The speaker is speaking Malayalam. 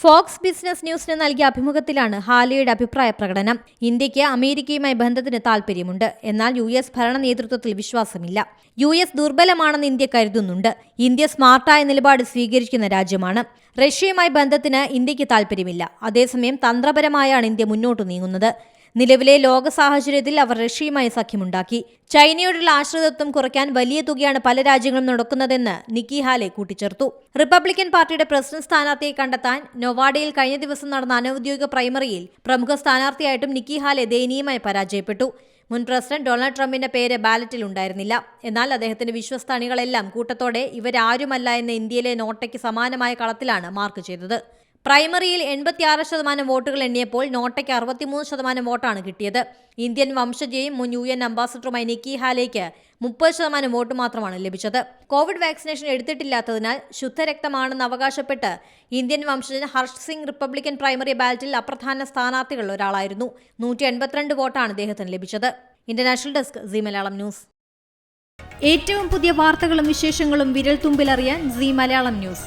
ഫോക്സ് ബിസിനസ് ന്യൂസിന് നൽകിയ അഭിമുഖത്തിലാണ് ഹാലിയുടെ അഭിപ്രായ പ്രകടനം. ഇന്ത്യയ്ക്ക് അമേരിക്കയുമായി ബന്ധത്തിന് താൽപ്പര്യമുണ്ട്. എന്നാൽ യു എസ് ഭരണ നേതൃത്വത്തിൽ വിശ്വാസമില്ല. യു എസ് ദുർബലമാണെന്ന് ഇന്ത്യ കരുതുന്നുണ്ട്. ഇന്ത്യ സ്മാർട്ടായ നിലപാട് സ്വീകരിക്കുന്ന രാജ്യമാണ്. റഷ്യയുമായി ബന്ധത്തിന് ഇന്ത്യയ്ക്ക് താൽപ്പര്യമില്ല. അതേസമയം തന്ത്രപരമായാണ് ഇന്ത്യ മുന്നോട്ട് നീങ്ങുന്നത്. നിലവിലെ ലോക സാഹചര്യത്തിൽ അവർ റഷ്യയുമായി സഖ്യമുണ്ടാക്കി. ചൈനയോടുള്ള ആശ്രിതത്വം കുറയ്ക്കാൻ വലിയ തുകയാണ് പല രാജ്യങ്ങളും നടക്കുന്നതെന്ന് നിക്കി ഹാലെ കൂട്ടിച്ചേർത്തു. റിപ്പബ്ലിക്കൻ പാർട്ടിയുടെ പ്രസിഡന്റ് സ്ഥാനാർത്ഥിയെ കണ്ടെത്താൻ നൊവാഡയിൽ കഴിഞ്ഞ ദിവസം നടന്ന അനൌദ്യോഗിക പ്രൈമറിയിൽ പ്രമുഖ സ്ഥാനാർത്ഥിയായിട്ടും നിക്കി ഹാലെ ദയനീയമായി പരാജയപ്പെട്ടു. മുൻ പ്രസിഡന്റ് ഡൊണാൾഡ് ട്രംപിന്റെ പേര് ബാലറ്റിൽ ഉണ്ടായിരുന്നില്ല. എന്നാൽ അദ്ദേഹത്തിന്റെ വിശ്വസ്ത അണികളെല്ലാം കൂട്ടത്തോടെ ഇവരാരുമല്ല എന്ന ഇന്ത്യയിലെ നോട്ടയ്ക്ക് സമാനമായ കളത്തിലാണ് മാർക്ക് ചെയ്തത്. പ്രൈമറിയിൽ എൺപത്തിയാറ് ശതമാനം വോട്ടുകൾ എണ്ണിയപ്പോൾ നോട്ടയ്ക്ക് അറുപത്തിമൂന്ന് ശതമാനം വോട്ടാണ് കിട്ടിയത്. ഇന്ത്യൻ വംശജയും മുൻ യു എൻ അംബാസിഡറുമായി നിക്കി ഹാലേക്ക് മുപ്പത് ശതമാനം വോട്ട് മാത്രമാണ് ലഭിച്ചത്. കോവിഡ് വാക്സിനേഷൻ എടുത്തിട്ടില്ലാത്തതിനാൽ ശുദ്ധരക്തമാണെന്ന് അവകാശപ്പെട്ട് ഇന്ത്യൻ വംശജൻ ഹർഷ് സിംഗ് റിപ്പബ്ലിക്കൻ പ്രൈമറി ബാലറ്റിൽ അപ്രധാന സ്ഥാനാർത്ഥികളിൽ ഒരാളായിരുന്നു. നൂറ്റി എൺപത്തിരണ്ട് വോട്ടാണ് അദ്ദേഹത്തിന് ലഭിച്ചത്. International desk C Malayalam news. ഏറ്റവും പുതിയ വാർത്തകളും വിശേഷങ്ങളും വിരൽ തുമ്പിലറിയാൻ സി മലയാളം ന്യൂസ്.